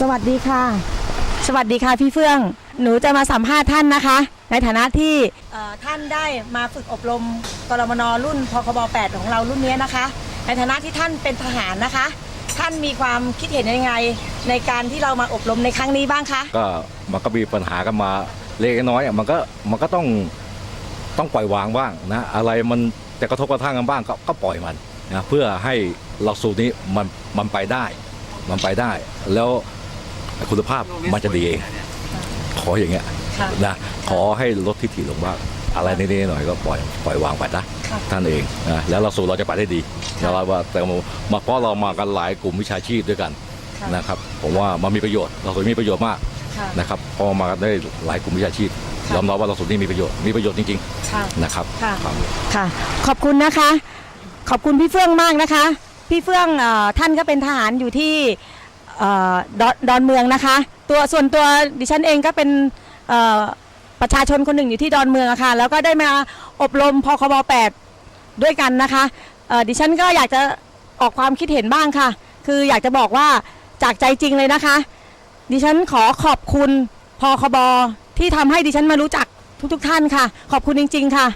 สวัสดีค่ะ สวัสดีค่ะพี่เฟื่อง หนูจะมาสัมภาษณ์ท่านนะคะ ในฐานะที่เอ่อท่านได้มาฝึกอบรมกรมนรุ่นพคบ8ของเรารุ่นนี้นะคะ ในฐานะที่ท่านเป็นทหารนะคะ ท่านมีความคิดเห็นยังไง ในการที่เรามาอบรมในครั้งนี้บ้างคะ ก็มันก็มีปัญหากันมาเล็กน้อยอะมันก็มันก็ต้องต้องปล่อยวางบ้างนะอะไรมันจะกระทบกระทั่งกันบ้างก็ก็ปล่อยมันนะเพื่อให้หลักสูตรนี้มันมันไปได้ มันไปได้ แล้ว คุณภาพมันจะดีเอง ขออย่างเงี้ยค่ะนะขอให้ลดทิฐิลงบ้างอะไรนิดๆหน่อยๆก็ปล่อยปล่อยวางไปนะค่ะท่านเองนะแล้วหลักสูตรเราจะไปได้ดีค่ะเราว่าแต่มาเพราะเรามากันหลายกลุ่มวิชาชีพด้วยกันค่ะนะครับผมว่ามันมีประโยชน์เราสูตรมีประโยชน์มากค่ะนะครับพอมากันได้หลายกลุ่มวิชาชีพค่ะยอมรับว่าเราสูตรนี้มีประโยชน์มีประโยชน์จริงค่ะๆนะครับค่ะครับค่ะขอบคุณนะคะ ขอบคุณพี่เฟื่องมากนะคะ พี่เฟื่องเอ่อท่านก็เป็นทหารอยู่ที่เอ่อ ดอนดอนเมืองนะคะ ตัวส่วนตัวดิฉันเองก็เป็นประชาชนคนหนึ่งอยู่ที่ดอนเมืองอะค่ะแล้วก็ได้มาอบรมพคบ8ด้วยกันนะคะดิฉันก็อยากจะออกความคิดเห็นบ้างค่ะ คืออยากจะบอกว่าจากใจจริงเลยนะคะ ดิฉันขอขอบคุณพคบที่ทำให้ดิฉันมารู้จักทุกๆท่านค่ะ ขอบคุณจริง ๆ ค่ะ